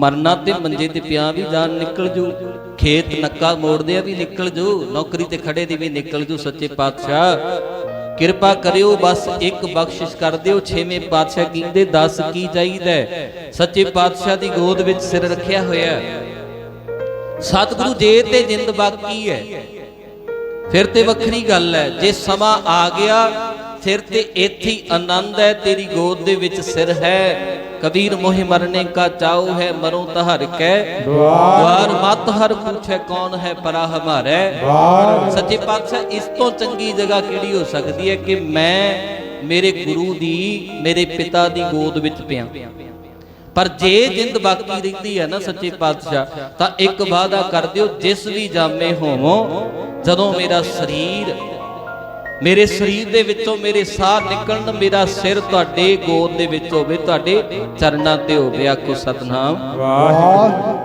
ਮਰਨਾ ਤੇ ਮੰਜੇ ਤੇ ਪਿਆ ਵੀ ਜਾਨ ਨਿਕਲ ਜੂ। ਖੇਤ ਨੱਕਾ ਮੋੜਦੇ ਆ ਵੀ ਨਿਕਲ ਜੂ, ਨੌਕਰੀ ਤੇ ਖੜੇ ਦੀ ਵੀ ਨਿਕਲ ਜੂ ਸੱਚੇ ਪਾਤਸ਼ਾਹ। ਕਿਰਪਾ ਕਰਿਓ, ਬਸ ਇੱਕ ਬਖਸ਼ਿਸ਼ ਕਰ ਦਿਓ, ਛੇਵੇਂ ਪਾਤਸ਼ਾਹ ਕਹਿੰਦੇ 10 ਕੀ ਚਾਹੀਦਾ ਸੱਚੇ ਪਾਤਸ਼ਾਹ ਦੀ ਗੋਦ ਵਿੱਚ ਸਿਰ ਰੱਖਿਆ ਹੋਇਆ ਸਤਿਗੁਰੂ ਜੇ ਤੇ ਜਿੰਦ ਬਾਕੀ ਹੈ। ਫਿਰ ਤੇ ਵੱਖਰੀ ਗੱਲ ਹੈ, ਜੇ ਸਮਾਂ ਆ ਗਿਆ, ਫਿਰ ਤੇ ਇੱਥੇ ਆਨੰਦ ਹੈ, ਤੇਰੀ ਗੋਦ ਦੇ ਵਿੱਚ ਸਿਰ ਹੈ। ਕਬੀਰ ਮੋਹਿ ਮਰਨੇ ਕਾ ਚਾਉ ਹੈ ਮਰੋ ਤਹਰ ਕੈ। ਦਵਾਰ ਮਤ ਹਰ ਪੁੱਛੈ ਕੌਣ ਹੈ ਪਰਾ ਹਮਾਰੇ ਸੱਚੇ ਪਾਤਸ਼ਾਹ ਇਸ ਤੋਂ ਚੰਗੀ ਜਗ੍ਹਾ ਕਿਹੜੀ ਹੋ ਸਕਦੀ ਹੈ ਕਿ ਮੈਂ ਮੇਰੇ ਗੁਰੂ ਦੀ ਮੇਰੇ ਪਿਤਾ ਦੀ ਗੋਦ ਵਿੱਚ ਪਿਆ। ਪਰ ਜੇ ਜਿੰਦ ਬਾਕੀ ਰਹਿੰਦੀ ਹੈ ਨਾ ਸੱਚੇ ਪਾਤਸ਼ਾਹ ਤਾਂ ਇੱਕ ਵਾਅਦਾ ਕਰ ਦਿਓ ਜਿਸ ਵੀ ਜਾਮੇ ਹੋਵੋ ਜਦੋਂ ਮੇਰਾ ਸਰੀਰ ਮੇਰੇ ਸਰੀਰ ਦੇ ਵਿੱਚੋਂ ਮੇਰੇ ਸਾਹ ਨਿਕਲਣ, ਮੇਰਾ ਸਿਰ ਤੁਹਾਡੇ ਗੋਦ ਦੇ ਵਿੱਚ ਹੋਵੇ, ਤੁਹਾਡੇ ਚਰਨਾਂ ਤੇ ਹੋਵੇ, ਆਖੋ ਸਤਨਾਮ। ਵਾਹਿਗੁਰੂ।